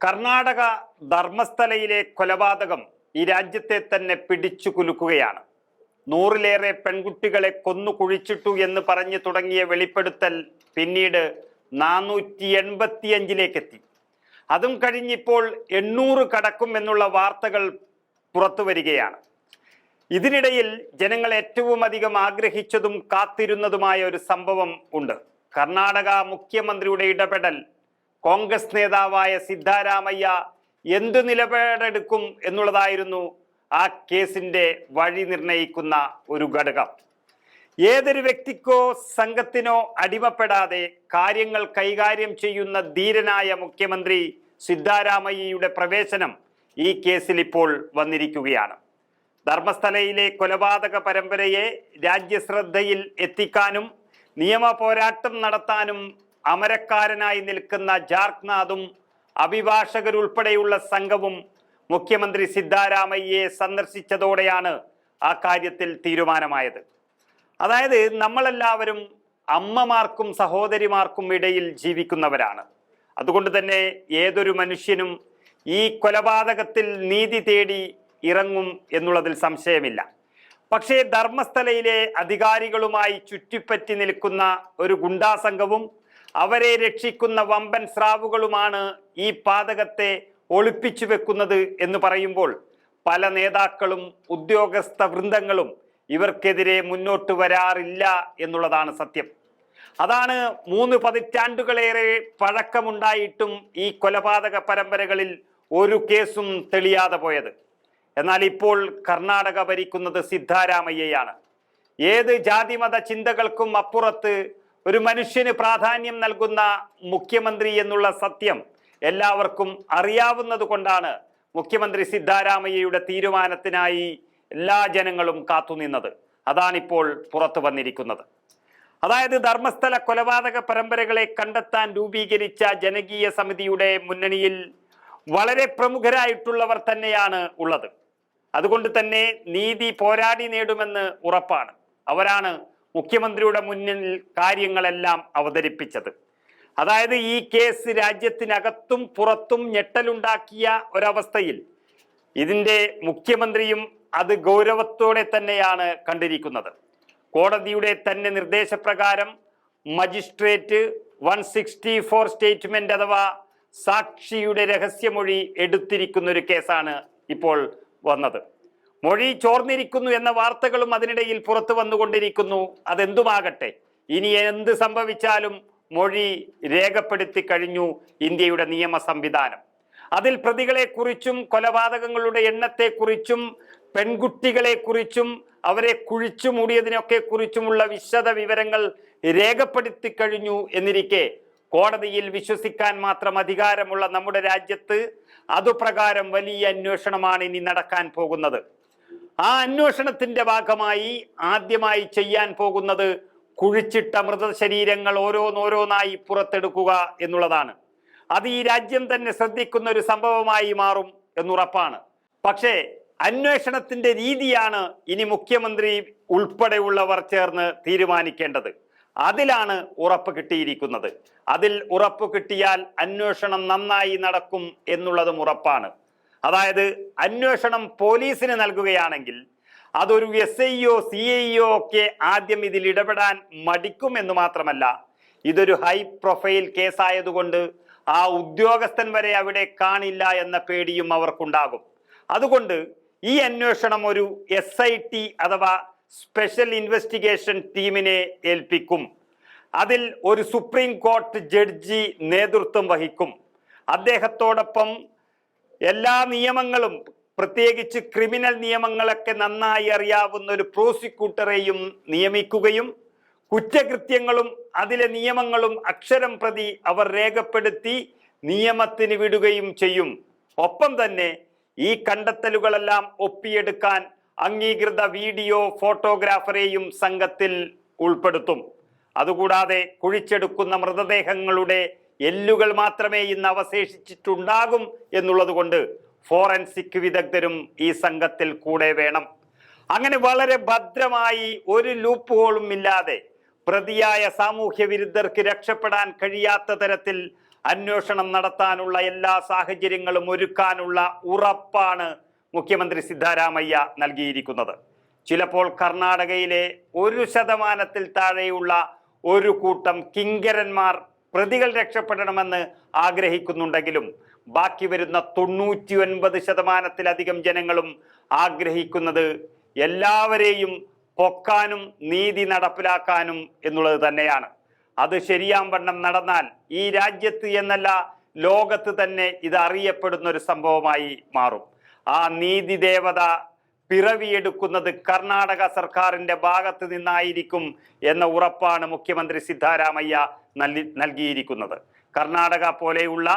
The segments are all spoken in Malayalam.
കർണാടക ധർമ്മസ്ഥലയിലെ കൊലപാതകം ഈ രാജ്യത്തെ തന്നെ പിടിച്ചു കുലുക്കുകയാണ്. നൂറിലേറെ പെൺകുട്ടികളെ കൊന്നു കുഴിച്ചിട്ടു എന്ന് പറഞ്ഞു തുടങ്ങിയ വെളിപ്പെടുത്തൽ പിന്നീട് നാനൂറ്റി എൺപത്തിയഞ്ചിലേക്കെത്തി അതും കഴിഞ്ഞിപ്പോൾ എണ്ണൂറ് കടക്കും എന്നുള്ള വാർത്തകൾ പുറത്തു വരികയാണ്. ഇതിനിടയിൽ ജനങ്ങൾ ഏറ്റവും അധികം ആഗ്രഹിച്ചതും കാത്തിരുന്നതുമായ ഒരു സംഭവം ഉണ്ട്. കർണാടക മുഖ്യമന്ത്രിയുടെ ഇടപെടൽ കോൺഗ്രസ് നേതാവായ സിദ്ധാരാമയ്യ എന്തു നിലപാടെടുക്കും എന്നുള്ളതായിരുന്നു ആ കേസിന്റെ വഴി നിർണയിക്കുന്ന ഒരു ഘടകം. ഏതൊരു വ്യക്തിക്കോ സംഘത്തിനോ അടിമപ്പെടാതെ കാര്യങ്ങൾ കൈകാര്യം ചെയ്യുന്ന ധീരനായ മുഖ്യമന്ത്രി സിദ്ധാരാമയ്യയുടെ പ്രവേശനം ഈ കേസിൽ ഇപ്പോൾ വന്നിരിക്കുകയാണ്. ധർമ്മസ്ഥലയിലെ കൊലപാതക പരമ്പരയെ രാജ്യശ്രദ്ധയിൽ എത്തിക്കാനും നിയമ പോരാട്ടം നടത്താനും അമരക്കാരനായി നിൽക്കുന്ന ജാർഖ്നാഥും അഭിഭാഷകരുൾപ്പെടെയുള്ള സംഘവും മുഖ്യമന്ത്രി സിദ്ധാരാമയ്യയെ സന്ദർശിച്ചതോടെയാണ് ആ കാര്യത്തിൽ തീരുമാനമായത്. അതായത് നമ്മളെല്ലാവരും അമ്മമാർക്കും സഹോദരിമാർക്കും ഇടയിൽ ജീവിക്കുന്നവരാണ്. അതുകൊണ്ട് തന്നെ ഏതൊരു മനുഷ്യനും ഈ കൊലപാതകത്തിൽ നീതി തേടി ഇറങ്ങും എന്നുള്ളതിൽ സംശയമില്ല. പക്ഷേ ധർമ്മസ്ഥലയിലെ അധികാരികളുമായി ചുറ്റിപ്പറ്റി നിൽക്കുന്ന ഒരു ഗുണ്ടാ സംഘവും അവരെ രക്ഷിക്കുന്ന വമ്പൻ സ്രാവുകളുമാണ് ഈ പാതകത്തെ ഒളിപ്പിച്ചു വെക്കുന്നത് എന്ന് പറയുമ്പോൾ പല നേതാക്കളും ഉദ്യോഗസ്ഥ വൃന്ദങ്ങളും ഇവർക്കെതിരെ മുന്നോട്ട് വരാറില്ല എന്നുള്ളതാണ് സത്യം. അതാണ് മൂന്ന് പതിറ്റാണ്ടുകളേറെ പഴക്കമുണ്ടായിട്ടും ഈ കൊലപാതക പരമ്പരകളിൽ ഒരു കേസും തെളിയാതെ പോയത്. എന്നാൽ ഇപ്പോൾ കർണാടക ഭരിക്കുന്നത് സിദ്ധാരാമയ്യയാണ്. ഏത് ജാതിമത ചിന്തകൾക്കും അപ്പുറത്ത് ഒരു മനുഷ്യന് പ്രാധാന്യം നൽകുന്ന മുഖ്യമന്ത്രി എന്നുള്ള സത്യം എല്ലാവർക്കും അറിയാവുന്നത് കൊണ്ടാണ് മുഖ്യമന്ത്രി സിദ്ധാരാമയ്യയുടെ തീരുമാനത്തിനായി എല്ലാ ജനങ്ങളും കാത്തുനിന്നത് അതാണിപ്പോൾ പുറത്തു വന്നിരിക്കുന്നത്. അതായത് ധർമ്മസ്ഥല കൊലപാതക പരമ്പരകളെ കണ്ടെത്താൻ രൂപീകരിച്ച ജനകീയ സമിതിയുടെ മുന്നണിയിൽ വളരെ പ്രമുഖരായിട്ടുള്ളവർ തന്നെയാണ് ഉള്ളത്. അതുകൊണ്ട് തന്നെ നീതി പോരാടി നേടുമെന്ന് ഉറപ്പാണ്. അവരാണ് മുഖ്യമന്ത്രിയുടെ മുന്നിൽ കാര്യങ്ങളെല്ലാം അവതരിപ്പിച്ചത്. അതായത് ഈ കേസ് രാജ്യത്തിനകത്തും പുറത്തും ഞെട്ടലുണ്ടാക്കിയ ഒരവസ്ഥയിൽ ഇതിന്റെ മുഖ്യമന്ത്രിയും അത് ഗൗരവത്തോടെ തന്നെയാണ് കണ്ടിരിക്കുന്നത്. കോടതിയുടെ തന്നെ നിർദ്ദേശപ്രകാരം magistrate one sixty four statement അഥവാ സാക്ഷിയുടെ രഹസ്യമൊഴി എടുത്തിരിക്കുന്നൊരു കേസാണ് ഇപ്പോൾ വന്നത്. മൊഴി ചോർന്നിരിക്കുന്നു എന്ന വാർത്തകളും അതിനിടയിൽ പുറത്തു വന്നുകൊണ്ടിരിക്കുന്നു. അതെന്തുമാകട്ടെ? ഇനി എന്ത് സംഭവിച്ചാലും മൊഴി രേഖപ്പെടുത്തി കഴിഞ്ഞു ഇന്ത്യയുടെ നിയമ സംവിധാനം. അതിൽ പ്രതികളെക്കുറിച്ചും കൊലപാതകങ്ങളുടെ എണ്ണത്തെക്കുറിച്ചും പെൺകുട്ടികളെക്കുറിച്ചും അവരെ കുഴിച്ചു മൂടിയതിനൊക്കെ കുറിച്ചുമുള്ള വിശദ വിവരങ്ങൾ രേഖപ്പെടുത്തി കഴിഞ്ഞു എന്നിരിക്കെ കോടതിയിൽ വിശ്വസിക്കാൻ മാത്രം അധികാരമുള്ള നമ്മുടെ രാജ്യത്ത് അതുപ്രകാരം വലിയ അന്വേഷണമാണ് ഇനി നടക്കാൻ പോകുന്നത്. ആ അന്വേഷണത്തിന്റെ ഭാഗമായി ആദ്യമായി ചെയ്യാൻ പോകുന്നത് കുഴിച്ചിട്ട മൃതശരീരങ്ങൾ ഓരോന്നോരോന്നായി പുറത്തെടുക്കുക എന്നുള്ളതാണ്. അത് ഈ രാജ്യം തന്നെ ശ്രദ്ധിക്കുന്ന ഒരു സംഭവമായി മാറും എന്നുറപ്പാണ്. പക്ഷേ അന്വേഷണത്തിന്റെ രീതിയാണ് ഇനി മുഖ്യമന്ത്രി ഉൾപ്പെടെയുള്ളവർ ചേർന്ന് തീരുമാനിക്കേണ്ടത്. അതിലാണ് ഉറപ്പ് കിട്ടിയിരിക്കുന്നത്. അതിൽ ഉറപ്പ് കിട്ടിയാൽ അന്വേഷണം നന്നായി നടക്കും എന്നുള്ളതും ഉറപ്പാണ്. അതായത് അന്വേഷണം പോലീസിന് നൽകുകയാണെങ്കിൽ അതൊരു എസ് ഐയോ സി ഐയോ ഒക്കെ ആദ്യം ഇതിൽ ഇടപെടാൻ മടിക്കും എന്ന് മാത്രമല്ല ഇതൊരു ഹൈ പ്രൊഫൈൽ കേസായതുകൊണ്ട് ആ ഉദ്യോഗസ്ഥൻ വരെ അവിടെ കാണില്ല എന്ന പേടിയും അവർക്കുണ്ടാകും. അതുകൊണ്ട് ഈ അന്വേഷണം ഒരു എസ് ഐ ടി അഥവാ സ്പെഷ്യൽ ഇൻവെസ്റ്റിഗേഷൻ ടീമിനെ ഏൽപ്പിക്കും. അതിൽ ഒരു സുപ്രീം കോടതി ജഡ്ജി നേതൃത്വം വഹിക്കും. അദ്ദേഹത്തോടൊപ്പം എല്ലാ നിയമങ്ങളും പ്രത്യേകിച്ച് ക്രിമിനൽ നിയമങ്ങളൊക്കെ നന്നായി അറിയാവുന്ന ഒരു പ്രോസിക്യൂട്ടറെയും നിയമിക്കുകയും കുറ്റകൃത്യങ്ങളും അതിലെ നിയമങ്ങളും അക്ഷരം പ്രതി അവർ രേഖപ്പെടുത്തി നിയമത്തിന് വിടുകയും ചെയ്യും. ഒപ്പം തന്നെ ഈ കണ്ടെത്തലുകളെല്ലാം ഒപ്പിയെടുക്കാൻ അംഗീകൃത വീഡിയോ ഫോട്ടോഗ്രാഫറെയും സംഘത്തിൽ ഉൾപ്പെടുത്തും. അതുകൂടാതെ കുഴിച്ചെടുക്കുന്ന മൃതദേഹങ്ങളുടെ എല്ലുകൾ മാത്രമേ ഇന്ന് അവശേഷിച്ചിട്ടുണ്ടാകും എന്നുള്ളത് കൊണ്ട് ഫോറൻസിക് വിദഗ്ധരും ഈ സംഘത്തിൽ കൂടെ വേണം. അങ്ങനെ വളരെ ഭദ്രമായി ഒരു ലൂപ്പ് ഹോളും ഇല്ലാതെ പ്രതിയായ സാമൂഹ്യ വിരുദ്ധർക്ക് രക്ഷപ്പെടാൻ കഴിയാത്ത തരത്തിൽ അന്വേഷണം നടത്താനുള്ള എല്ലാ സാഹചര്യങ്ങളും ഒരുക്കാനുള്ള ഉറപ്പാണ് മുഖ്യമന്ത്രി സിദ്ധാരാമയ്യ നൽകിയിരിക്കുന്നത്. ചിലപ്പോൾ കർണാടകയിലെ ഒരു ശതമാനത്തിൽ താഴെയുള്ള ഒരു കൂട്ടം കിങ്കരന്മാർ പ്രതികൾ രക്ഷപ്പെടണമെന്ന് ആഗ്രഹിക്കുന്നുണ്ടെങ്കിലും ബാക്കി വരുന്ന തൊണ്ണൂറ്റി ഒൻപത് ശതമാനത്തിലധികം ജനങ്ങളും ആഗ്രഹിക്കുന്നത് എല്ലാവരെയും പൊക്കാനും നീതി നടപ്പിലാക്കാനും എന്നുള്ളത് തന്നെയാണ്. അത് ശരിയാം വണ്ണം നടന്നാൽ ഈ രാജ്യത്ത് എന്നല്ല ലോകത്ത് തന്നെ ഇത് അറിയപ്പെടുന്ന ഒരു സംഭവമായി മാറും. ആ നീതി ദേവത പിറവിയെടുക്കുന്നത് കർണാടക സർക്കാരിന്റെ ഭാഗത്ത് നിന്നായിരിക്കും എന്ന ഉറപ്പാണ് മുഖ്യമന്ത്രി സിദ്ധാരാമയ്യ നൽകി- നൽകിയിരിക്കുന്നത്. കർണാടക പോലെയുള്ള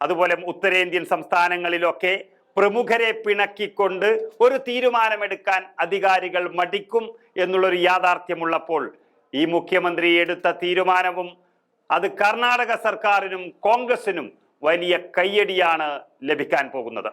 അതുപോലെ ഉത്തരേന്ത്യൻ സംസ്ഥാനങ്ങളിലൊക്കെ പ്രമുഖരെ പിണക്കിക്കൊണ്ട് ഒരു തീരുമാനമെടുക്കാൻ അധികാരികൾ മടിക്കും എന്നുള്ളൊരു യാഥാർത്ഥ്യമുള്ളപ്പോൾ ഈ മുഖ്യമന്ത്രി എടുത്ത തീരുമാനവും അത് കർണാടക സർക്കാരിനും കോൺഗ്രസിനും വലിയ കയ്യടിയാണ് ലഭിക്കാൻ പോകുന്നത്.